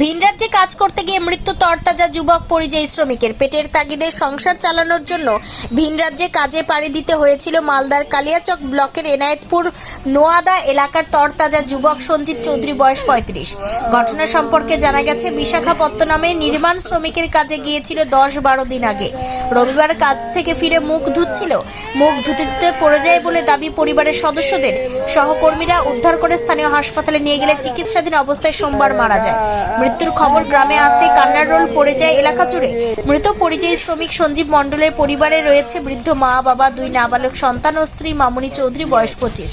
ভিন রাজ্যে কাজ করতে গিয়ে মৃত্যু তরতাজা যুবক পরিযায়ী শ্রমিকের পেটের তাগিদে সংসার চালানোর জন্য ভিন রাজ্যে কাজে পাড়ি দিতে হয়েছিল মালদার কালিয়াচক ব্লকের এনায়েতপুর নোয়াদা এলাকার তরতাজা যুবক সঞ্জিত চৌধুরী, বয়স পঁয়ত্রিশ। ঘটনা সম্পর্কে জানা গেছে, বিশাখাপত্তনমে নির্মাণ শ্রমিকের কাজে গিয়েছিল দশ বারো দিন আগে। রবিবার কাজ থেকে ফিরে মুখ ধুচ্ছিল। মুখ ধুতে পড়ে যায় বলে দাবি পরিবারের সদস্যদের। সহকর্মীরা উদ্ধার করে স্থানীয় হাসপাতালে নিয়ে গেলে চিকিৎসাধীন অবস্থায় সোমবার মারা যায়। মৃত্যুর খবর গ্রামে আসতে কান্নার রোল পড়ে যায় এলাকা জুড়ে। মৃত পরিযায়ী শ্রমিক সঞ্জীব মণ্ডলের পরিবারে রয়েছে বৃদ্ধ মা বাবা দুই নাবালক সন্তান ও স্ত্রী মামুনি চৌধুরী বয়স পঁচিশ।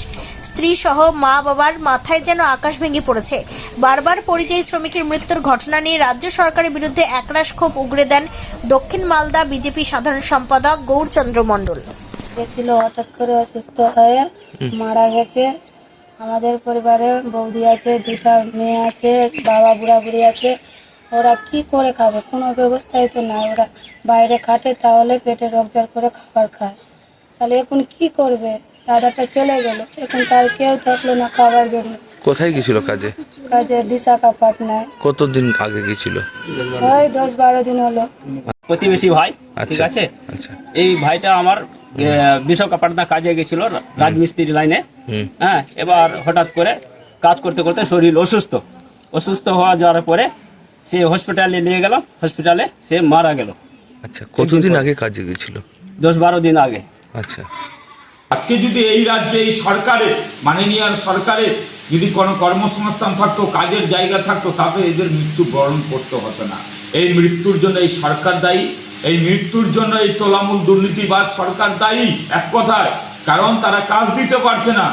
স্ত্রী সহ মা বাবার মাথায় যেন আকাশ ভেঙে পড়েছে। বারবার পরিযায়ী শ্রমিকের মৃত্যুর ঘটনা নিয়ে রাজ্য সরকারের বিরুদ্ধে একরাশ ক্ষোভ উগরে দেন দক্ষিণ মালদা বিজেপি সাধারণ সম্পাদক গৌরচন্দ্র মণ্ডল। গেছিল হঠাৎ করে অসুস্থ হয়ে মারা গেছে। আমাদের পরিবারে বৌদি আছে দুটা মেয়ে আছে বাবা বুড়া বুড়ি আছে। ওরা কি করে খাবে? কোনো ব্যবস্থাই তো নাই। ওরা বাইরে খাটে তাহলে পেটে রোগজার করে খাবার খায়। তাহলে এখন কি করবে? দাদাটা চলে গেল। এখন তার কেউ থাকল না খাবার জন্য। কোথায় গেছিল কাজে? কাজে বিশাখাপাটনায়। কতদিন আগে গেছিল ওই দশ বারো দিন হলো। প্রতিবেশী ভাই ঠিক আচ্ছা আছে? আচ্ছা। এই ভাইটা আমার বিশ্বকাপাটনা কাজে গেছিল রাজমিস্ত্রি লাইনে। হ্যাঁ এবার হঠাৎ করে কাজ করতে করতে শরীর অসুস্থ। অসুস্থ হওয়া যাওয়ার পরে সে হসপিটালে নিয়ে গেল হসপিটালে সে মারা গেল। আচ্ছা কতদিন আগে কাজে গেছিল? দশ বারো দিন আগে। আচ্ছা। আজকে যদি এই রাজ্যে এই সরকারে মাননীয় সরকারে যদি কোনো কর্মসংস্থান থাকতো কাজের জায়গা থাকতো তাতে এদের মৃত্যু বরণ করতে হতো না। এই মৃত্যুর জন্য এই সরকার দায়ী। এই মৃত্যুর জন্য এই তোলামূল দুর্নীতিবাজ সরকার দায়ী, এক কথায়। কারণ তারা কাজ দিতে পারছে না।